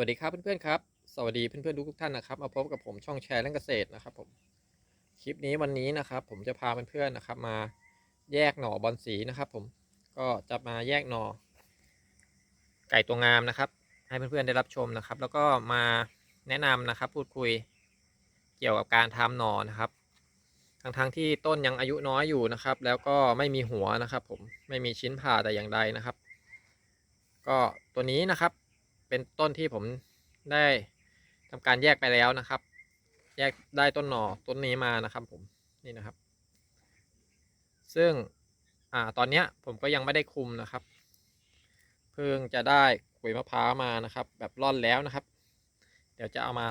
สวัสดีครับเพื่อนๆครับ สวัสดีเพื่อนๆทุกๆท่านนะครับ มาพบกับผมช่องแชร์เรื่องเกษตรนะครับผม คลิปนี้วันนี้นะครับ ผมจะพาเพื่อนๆนะครับ มาแยกหน่อบอลสีนะครับ ผม ก็จะมาแยกหน่อ ไก่ตัวงามนะครับ ให้เพื่อนๆได้รับชมนะครับ แล้วก็มาแนะนำนะครับ พูดคุยเกี่ยวกับการทำหน่อนะครับทั้งๆที่ต้นยังอายุน้อยอยู่นะครับ แล้วก็ไม่มีหัวนะครับ ผม ไม่มีชิ้นผ่าแต่อย่างใดนะครับ ก็ตัวนี้นะครับ เป็นต้นที่ผมได้ทำการแยกไปแล้วนะครับ แยกได้ต้นหน่อต้นนี้มานะครับผมนี่นะครับ ซึ่งอ่าตอนเนี้ยผมก็ยังไม่ได้คุมนะครับ เพิ่งจะได้ขุยมะพร้าวมานะครับ แบบร่อนแล้วนะครับ เดี๋ยวจะเอามา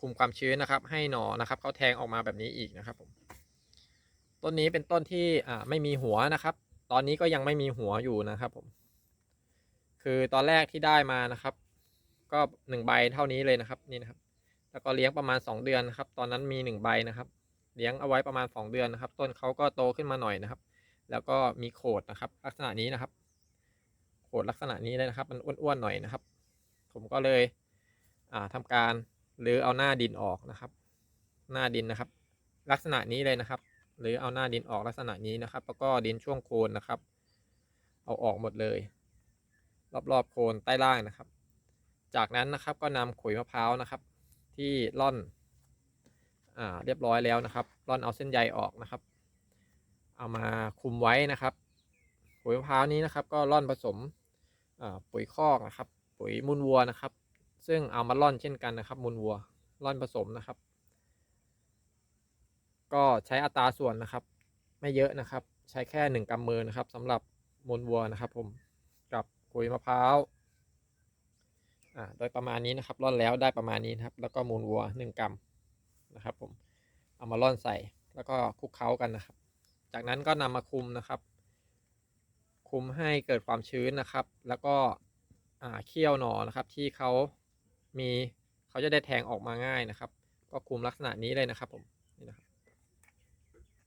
คุมความชื้นนะครับ ให้หนอนะครับเขาแทงออกมาแบบนี้อีกนะครับผมต้นนี้เป็นต้นที่ไม่มีหัวนะครับ ตอนนี้ก็ยังไม่มีหัวอยู่นะครับผม คือตอนแรกที่ได้มานะครับ ก็หนึ่งใบเท่านี้เลยนะครับนี่นะครับ แล้วก็เลี้ยงประมาณสองเดือนนะครับ ตอนนั้นมีหนึ่งใบนะครับ เลี้ยงเอาไว้ประมาณสองเดือนนะครับ ต้นเขาก็โตขึ้นมาหน่อยนะครับ แล้วก็มีโขดนะครับ ลักษณะนี้นะครับ โขดลักษณะนี้เลยนะครับ มันอ้วนๆหน่อยนะครับ ผมก็เลยอ่าทำการหรือเอาหน้าดินออกนะครับ หน้าดินนะครับ ลักษณะนี้เลยนะครับ หรือเอาหน้าดินออกลักษณะนี้นะครับ แล้วก็ดินช่วงโคนนะครับ เอาออกหมดเลย รอบๆโคนใต้ล่างนะครับ จากนั้นนะครับก็นำขุยมะพร้าวนะครับ ที่ร่อนอ่าเรียบร้อยแล้วนะครับ ร่อนเอาเส้นใยออกนะครับ เอามาคุมไว้นะครับ ขุยมะพร้าวนี้นะครับ ก็ร่อนผสมปุ๋ยคอกนะครับ ปุ๋ยมูลวัวนะครับ ซึ่งเอามาร่อนเช่นกันนะครับ มูลวัวร่อนผสมนะครับ ก็ใช้อัตราส่วนนะครับ ไม่เยอะนะครับ ใช้แค่หนึ่งกำมือนะครับสำหรับมูลวัวนะครับผม ขุยมะพร้าวอ่าโดยประมาณนี้นะครับร่อนแล้วได้ประมาณนี้นะครับ แล้วก็มูลวัวหนึ่งกรัมนะครับผมเอามาร่อนใส่แล้วก็คลุกเคล้ากันนะครับ จากนั้นก็นำมาคุมนะครับ คุมให้เกิดความชื้นนะครับ แล้วก็อ่าเคี่ยวหนอนะครับที่เขามีเขาจะได้แทงออกมาง่ายนะครับ ก็คุมลักษณะนี้เลยนะครับผมนี่นะครับ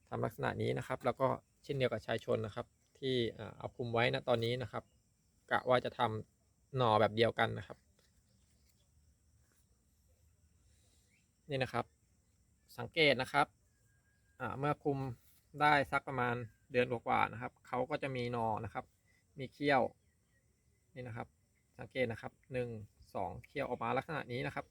ทำลักษณะนี้นะครับ แล้วก็เช่นเดียวกับชายชนนะครับ ที่อ่าเอาคุมไว้นะตอนนี้นะครับ กะว่าจะทำหน่อแบบเดียวกันนะครับ นี่นะครับ สังเกตนะครับเมื่อคุมได้สักประมาณเดือนกว่าๆนะครับเขาก็จะมีหนอนะครับ มีเขี้ยวนี่นะครับ สังเกตนะครับหนึ่งสองเขี้ยวออกมาลักษณะนี้นะครับ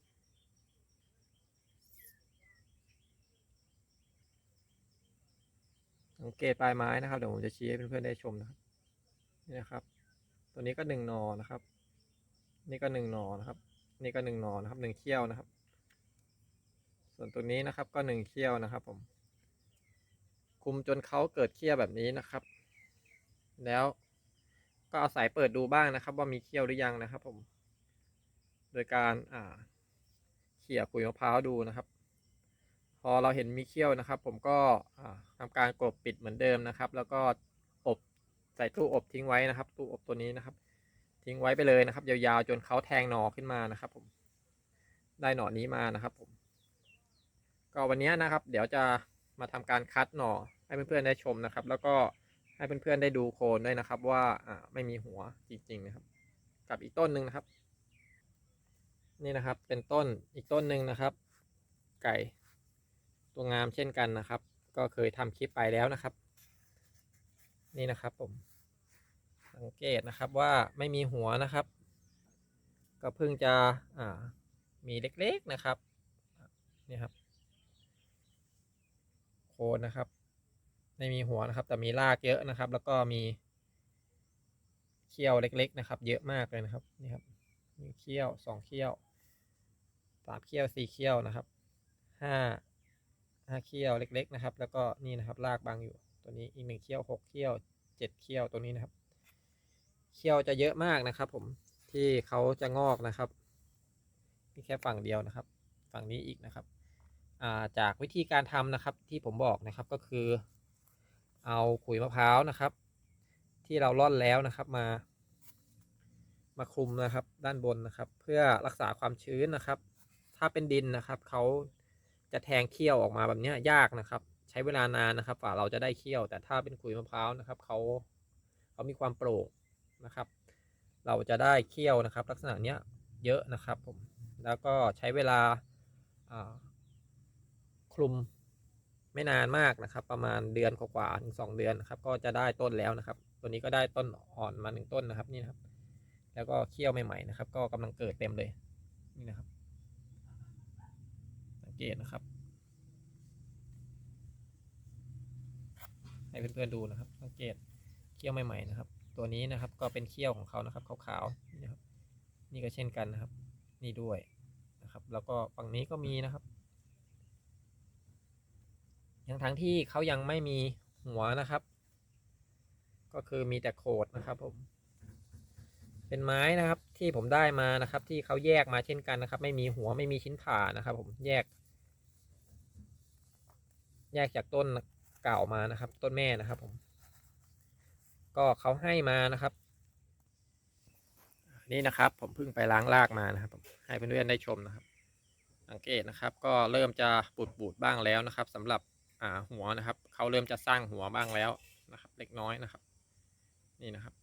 สังเกตปลายไม้นะครับเดี๋ยวผมจะชี้ให้เพื่อนๆได้ชมนะครับนี่นะครับ ตัวนี้ก็หนึ่งนอนะครับ นี่ก็หนึ่งนอนะครับ นี่ก็หนึ่งนอนะครับหนึ่งเขี้ยวนะครับ ส่วนตัวนี้นะครับก็หนึ่งเขี้ยวนะครับ ผม คุมจนเขาเกิดเขี้ยวแบบนี้นะครับ แล้วก็เอาสายเปิดดูบ้างนะครับ ว่ามีเขี้ยวหรือยังนะครับ ผม โดยการอ่าเขี่ยขุยมะพร้าวดูนะครับ พอเราเห็นมีเขี้ยวนะครับ ผมก็อ่าทำการกลบปิดเหมือนเดิมนะครับ แล้วก็ ใส่ตู้อบทิ้งไว้นะครับ ตู้อบตัวนี้นะครับ ทิ้งไว้ไปเลยนะครับ ยาวๆจนเขาแทงหนอขึ้นมานะครับ ผม ได้หนอนี้มานะครับ ผม ก็วันนี้นะครับ เดี๋ยวจะมาทำการคัดหน่อให้เพื่อนๆได้ชมนะครับ แล้วก็ให้เพื่อนๆได้ดูโคนด้วยนะครับ ว่าอ่าไม่มีหัวจริง ๆ นะครับ กับอีกต้นหนึ่งนะครับ นี่นะครับ เป็นต้นอีกต้นหนึ่งนะครับ ไก่ตัวงามเช่นกันนะครับ ก็เคยทำคลิปไปแล้วนะครับ นี่นะครับผม สังเกตนะครับว่าไม่มีหัวนะครับ ก็เพิ่งจะอ่ามีเล็กๆนะครับนี่ครับ โคนนะครับ ไม่มีหัวนะครับ แต่มีรากเยอะนะครับ แล้วก็มีเขี้ยวเล็ก ๆนะครับ เยอะมากเลยนะครับนี่ครับมีเขี้ยวสองเขี้ยวสามเขี้ยวสี่เขี้ยวนะครับห้าห้าเขี้ยวเล็ก ๆ นะครับ แล้วก็นี่นะครับรากบางอยู่ตัวนี้อีกหนึ่งเขี้ยวหกเขี้ยวเจ็ดเขี้ยวตัวนี้นะครับ เขี้ยวจะเยอะมากนะครับผมที่เขาจะงอกนะครับนี่แค่ฝั่งเดียวนะครับ ฝั่งนี้อีกนะครับาจากวิธีการทำนะครับที่ผมบอกนะครับก็คือ เอาขุยมะพร้าวนะครับ ที่เราร่อนแล้วนะครับมา มาคลุมนะครับ ด้านบนนะครับ เพื่อรักษาความชื้นนะครับ ถ้าเป็นดินนะครับเขาจะแทงเขี้ยวออกมาแบบนี้ยากนะครับ ใช้เวลานานนะครับฝ่าเราจะได้เขี้ยว แต่ถ้าเป็นขุยมะพร้าวนะครับเขาเขามีความโปร่ง นะครับ เราจะได้เขี้ยวนะครับ ลักษณะเนี้ยเยอะนะครับผมแล้วก็ใช้เวลาาคลุมไม่นานมากนะครับ ประมาณเดือนกว่าๆถึงสองเดือนนะครับก็จะได้ต้นแล้วนะครับ ตัวนี้ก็ได้ต้นอ่อนมาหนึ่งต้นนะครับนี่นะครับ แล้วก็เคี่ยวใหม่ๆนะครับ ก็กำลังเกิดเต็มเลยนี่นะครับสังเกตนะครับ ให้เพื่อนๆดูนะครับ สังเกตเคี่ยวใหม่ๆนะครับ ตัวนี้นะครับ ก็เป็นเคี่ยวของเขานะครับขาวๆนี่นะครับ นี่ก็เช่นกันนะครับ นี่ด้วยนะครับ แล้วก็ฝั่งนี้ก็มีนะครับยังทั้งที่เขายังไม่มีหัวนะครับ ก็คือมีแต่โขดนะครับผมเป็นไม้นะครับที่ผมได้มานะครับ ที่เขาแยกมาเช่นกันนะครับ ไม่มีหัวไม่มีชิ้นผ่านะครับ ผมแยก แยกจากต้นเก่ามานะครับ ต้นแม่นะครับผม ก็เขาให้มานะครับ นี่นะครับ ผมเพิ่งไปล้างรากมานะครับให้เพื่อนๆได้ชมนะครับ สังเกตนะครับ ก็เริ่มจะปูดปูดบ้างแล้วนะครับสำหรับอ่าหัวนะครับเขาเริ่มจะสร้างหัวบ้างแล้วนะครับ เล็กน้อยนะครับ นี่นะครับ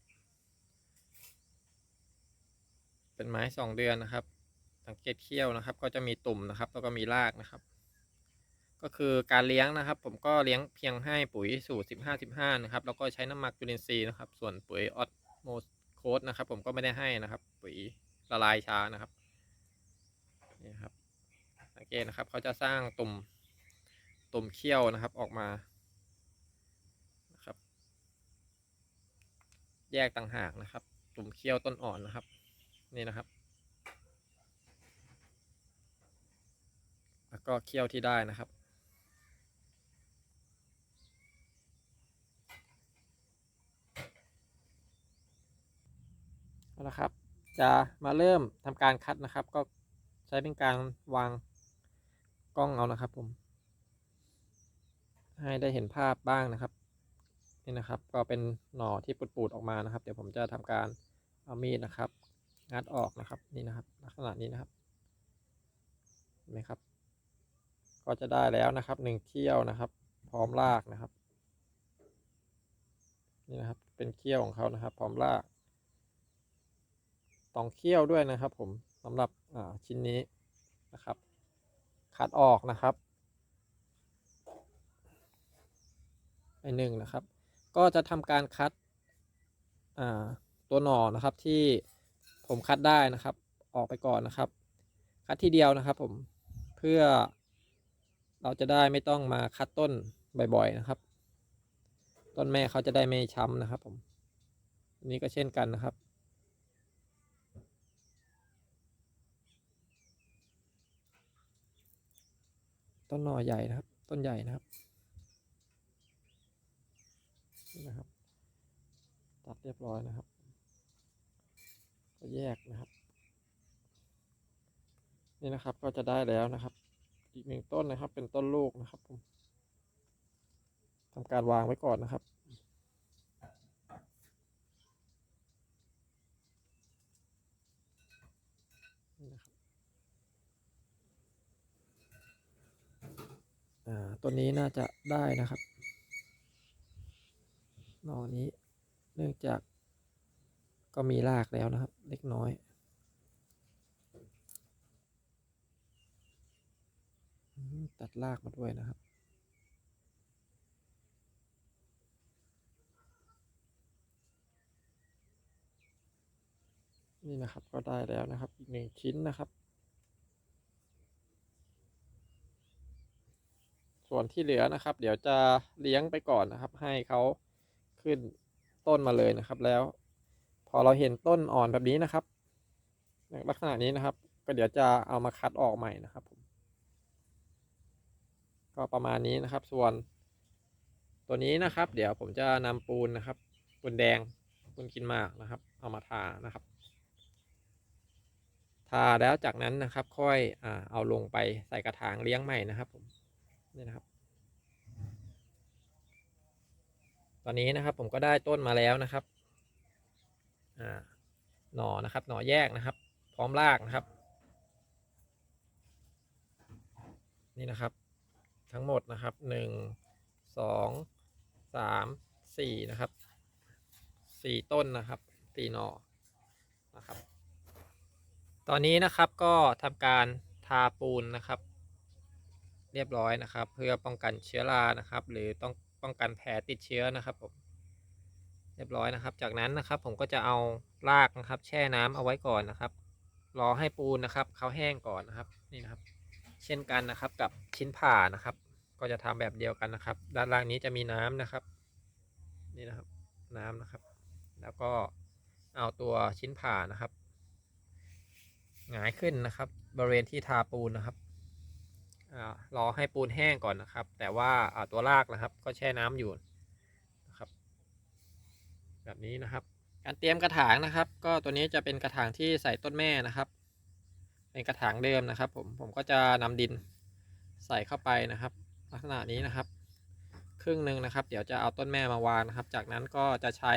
เป็นไม้สองเดือนนะครับ สังเกตเขี้ยวนะครับ ก็จะมีตุ่มนะครับ แล้วก็มีรากนะครับ ก็คือการเลี้ยงนะครับ ผมก็เลี้ยงเพียงให้ปุ๋ยสูตร 15 15 นะครับ แล้วก็ใช้น้ำหมักจุลินทรีย์นะครับ ส่วนปุ๋ยออสโมโคสนะครับ ผมก็ไม่ได้ให้นะครับ ปุ๋ยละลายช้านะครับนี่ครับสังเกตนะครับเขาจะสร้างตุ่มตุ่มเขี้ยวนะครับออกมานะครับ แยกต่างหากนะครับ ตุ่มเขี้ยวต้นอ่อนนะครับ นี่นะครับ แล้วก็เขี้ยวที่ได้นะครับ เอาละครับ จะมาเริ่มทำการคัดนะครับ ก็ใช้เป็นการวางกล้องเอานะครับ ผม ให้ได้เห็นภาพบ้างนะครับนี่นะครับ ก็เป็นหน่อที่ปูดๆออกมานะครับ เดี๋ยวผมจะทำการเอามีดนะครับ งัดออกนะครับนี่นะครับ ลักษณะนี้นะครับเห็นไหมครับ ก็จะได้แล้วนะครับหนึ่งเขี้ยวนะครับ พร้อมรากนะครับ นี่นะครับ เป็นเขี้ยวของเขานะครับ พร้อมราก ตองเขี้ยวด้วยนะครับ ผมสำหรับชิ้นนี้นะครับคัดออกนะครับไอหนึ่งนะครับ ก็จะทำการคัดตัวหน่อนะครับที่ผมคัดได้นะครับ ออกไปก่อนนะครับ คัดทีเดียวนะครับ ผมเพื่อเราจะได้ไม่ต้องมาคัดต้นบ่อยๆนะครับ ต้นแม่เขาจะได้ไม่ช้ำนะครับ ผมนนี้ก็เช่นกันนะครับ ต้นหน่อใหญ่นะครับ ต้นใหญ่นะครับนี่นะครับ ตัดเรียบร้อยนะครับ ก็แยกนะครับ นี่นะครับก็จะได้แล้วนะครับ อีกหนึ่งต้นนะครับ เป็นต้นลูกนะครับผมทำการวางไว้ก่อนนะครับ นี่นะครับ อ่า ต้นนี้น่าจะได้นะครับน่อนี้เนื่องจากก็มีรากแล้วนะครับ เล็กน้อย ตัดรากมาด้วยนะครับ นี่นะครับก็ได้แล้วนะครับ อีกหนึ่งชิ้นนะครับ ส่วนที่เหลือนะครับ เดี๋ยวจะเลี้ยงไปก่อนนะครับ ให้เขาขึ้นต้นมาเลยนะครับ แล้ว พอเราเห็นต้นอ่อนแบบนี้นะครับลักษณะนี้นะครับ ก็เดี๋ยวจะเอามาคัดออกใหม่นะครับผมก็ประมาณนี้นะครับ ส่วน ตัวนี้นะครับ เดี๋ยวผมจะนำปูนนะครับ ปูนแดงปูนกินมากนะครับ เอามาทานะครับ ทาแล้วจากนั้นนะครับ ค่อยอเอาลงไปใส่กระถางเลี้ยงใหม่นะครับผม นี่นะครับ ตอนนี้นะครับผมก็ได้ต้นมาแล้วนะครับอ่าหน่อนะครับ หน่อแยกนะครับ พร้อมรากนะครับ นี่นะครับ ทั้งหมดนะครับหนึ่งสองสามสี่นะครับสี่ต้นนะครับสี่หน่อนะครับ ตอนนี้นะครับก็ทำการทาปูนนะครับ เรียบร้อยนะครับ เพื่อป้องกันเชื้อรานะครับ หรือต้องป้องกันแผลติดเชื้อนะครับผมเรียบร้อยนะครับ จากนั้นนะครับผมก็จะเอารากนะครับ แช่น้ำเอาไว้ก่อนนะครับ รอให้ปูนนะครับเขาแห้งก่อนนะครับนี่นะครับ เช่นกันนะครับกับชิ้นผ่านะครับ ก็จะทำแบบเดียวกันนะครับ ด้านล่างนี้จะมีน้ำนะครับ นี่นะครับ น้ำนะครับ แล้วก็เอาตัวชิ้นผ่านะครับหงายขึ้นนะครับ บริเวณที่ทาปูนนะครับ รอให้ปูนแห้งก่อนนะครับ แต่ว่าตัวรากนะครับ ก็แช่น้ำอยู่นะครับ แบบนี้นะครับ การเตรียมกระถางนะครับ ก็ตัวนี้จะเป็นกระถางที่ใส่ต้นแม่นะครับ เป็นกระถางเดิมนะครับ ผมผมก็จะนำดินใส่เข้าไปนะครับ ลักษณะนี้นะครับ ครึ่งหนึ่งนะครับ เดี๋ยวจะเอาต้นแม่มาวางนะครับ จากนั้นก็จะใช้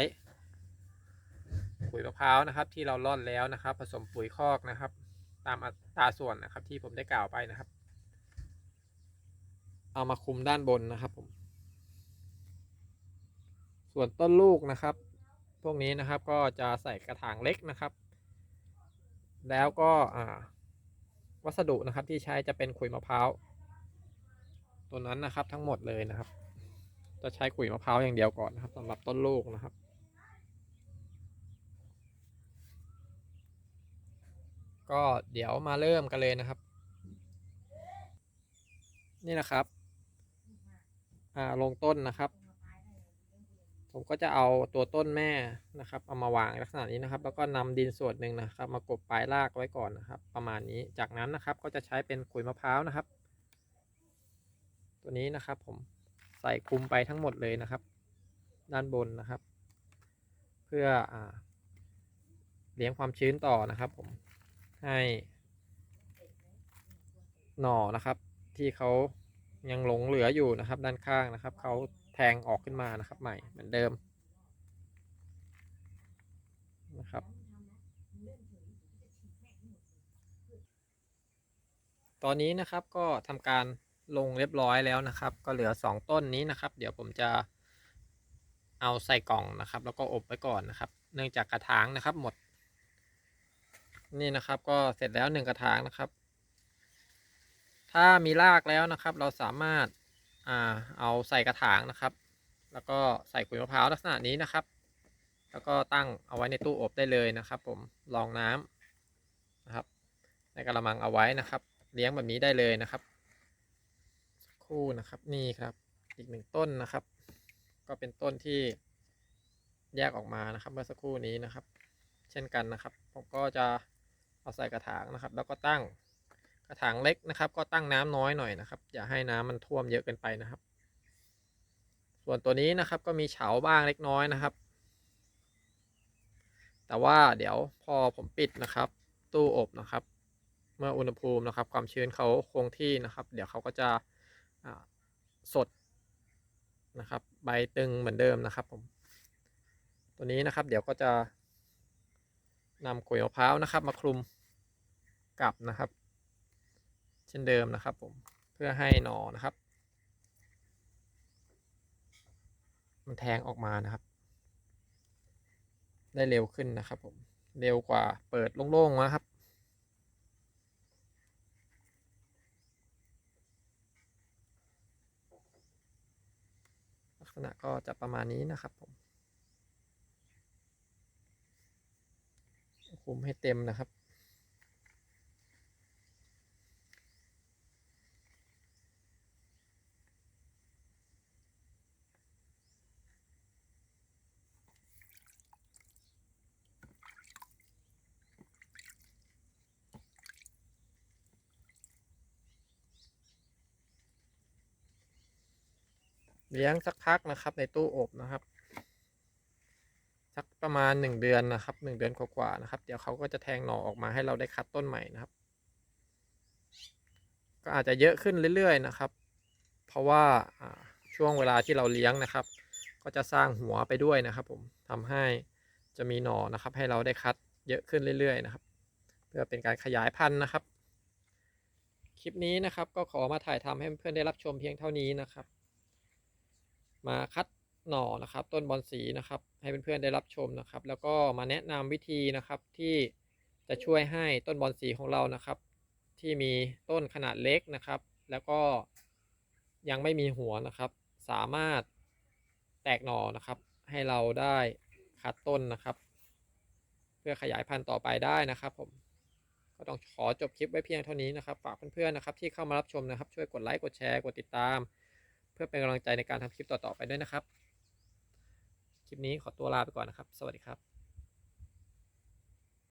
ปุ๋ยมะพร้าวนะครับ ที่เราร่อนแล้วนะครับ ผสมปุ๋ยคอกนะครับ ตามอัตราส่วนนะครับ ที่ผมได้กล่าวไปนะครับ เอามาคุมด้านบนนะครับผม ส่วนต้นลูกนะครับ พวกนี้นะครับก็จะใส่กระถางเล็กนะครับ แล้วก็วัสดุนะครับที่ใช้จะเป็นขุยมะพร้าวตัวนั้นนะครับทั้งหมดเลยนะครับ จะใช้ขุยมะพร้าวอย่างเดียวก่อนนะครับสำหรับต้นลูกนะครับก็เดี๋ยวมาเริ่มกันเลยนะครับ นี่นะครับ ลงต้นนะครับ ผมก็จะเอาตัวต้นแม่นะครับ เอามาวางลักษณะนี้นะครับ แล้วก็นำดินส่วนหนึ่งนะครับ มากบปลายรากไว้ก่อนนะครับ ประมาณนี้จากนั้นนะครับก็จะใช้เป็นขุยมะพร้าวนะครับ ตัวนี้นะครับผมใส่คลุมไปทั้งหมดเลยนะครับ ด้านบนนะครับ เพื่ออเลี้ยงความชื้นต่อนะครับ ผมให้หน่อนะครับ ที่เขา ยังหลงเหลืออยู่นะครับ ด้านข้างนะครับเขาแทงออกขึ้นมานะครับ ใหม่เหมือนเดิมนะครับ ตอนนี้นะครับก็ทำการลงเรียบร้อยแล้วนะครับ ก็เหลือ 2 ต้นนี้นะครับ เดี๋ยวผมจะเอาใส่กล่องนะครับ แล้วก็อบไว้ก่อนนะครับ เนื่องจากกระถางนะครับหมด นี่นะครับก็เสร็จแล้วหนึ่งกระถางนะครับ ถ้ามีรากแล้วนะครับ เราสามารถอ่าเอาใส่กระถางนะครับ แล้วก็ใส่ขุยมะพร้าวลักษณะนี้นะครับ แล้วก็ตั้งเอาไว้ในตู้อบได้เลยนะครับ ผมรองน้ำนะครับ ในกระมังเอาไว้นะครับ เลี้ยงแบบนี้ได้เลยนะครับสักคู่นะครับนี่ครับอีกหนึ่งต้นนะครับ ก็เป็นต้นที่แยกออกมานะครับ เมื่อสักครู่นี้นะครับ เช่นกันนะครับ ผมก็จะเอาใส่กระถางนะครับ แล้วก็ตั้ง กระถางเล็กนะครับ ก็ตั้งน้ำน้อยหน่อยนะครับ อย่าให้น้ำมันท่วมเยอะเกินไปนะครับ ส่วนตัวนี้นะครับก็มีเฉาบ้างเล็กน้อยนะครับ แต่ว่าเดี๋ยวพอผมปิดนะครับ ตู้อบนะครับ เมื่ออุณหภูมินะครับ ความชื้นเขาคงที่นะครับ เดี๋ยวเขาก็จะสดนะครับ ใบตึงเหมือนเดิมนะครับผม ตัวนี้นะครับ เดี๋ยวก็จะนำขุยมะพร้าวนะครับ มาคลุมกับนะครับ เช่นเดิมนะครับผมเพื่อให้หนอนะครับ มันแทงออกมานะครับ ได้เร็วขึ้นนะครับผมเร็วกว่าเปิดโล่งๆนะครับลักษณะก็จะประมาณนี้นะครับผมคุมให้เต็มนะครับ เลี้ยงสักพักนะครับ ในตู้อบนะครับ สักประมาณหนึ่งเดือนนะครับหนึ่งเดือนกว่าๆนะครับ เดี๋ยวเขาก็จะแทงหน่อออกมาให้เราได้คัดต้นใหม่นะครับ ก็อาจจะเยอะขึ้นเรื่อยๆนะครับ เพราะว่าช่วงเวลาที่เราเลี้ยงนะครับ ก็จะสร้างหัวไปด้วยนะครับ ผมทำให้จะมีหน่อนะครับ ให้เราได้คัดเยอะขึ้นเรื่อยๆนะครับ เพื่อเป็นการขยายพันธุ์นะครับ คลิปนี้นะครับก็ขอมาถ่ายทำให้เพื่อนได้รับชมเพียงเท่านี้นะครับ มาคัดหน่อนะครับ ต้นบอนสีนะครับ ให้เพื่อนๆได้รับชมนะครับ แล้วก็มาแนะนำวิธีนะครับที่จะช่วยให้ต้นบอนสีของเรานะครับ ที่มีต้นขนาดเล็กนะครับ แล้วก็ยังไม่มีหัวนะครับ สามารถแตกหน่อนะครับ ให้เราได้คัดต้นนะครับ เพื่อขยายพันธุ์ต่อไปได้นะครับผมก็ต้องขอจบคลิปไว้เพียงเท่านี้นะครับ ฝากเพื่อนๆนะครับ ที่เข้ามารับชมนะครับ ช่วยกดไลค์ กดแชร์ กดติดตาม พื่อเป็นกำลังใจในการทำคลิปต่อๆไปด้วยนะครับ คลิปนี้ขอตัวลาไปก่อนนะครับ สวัสดีครับ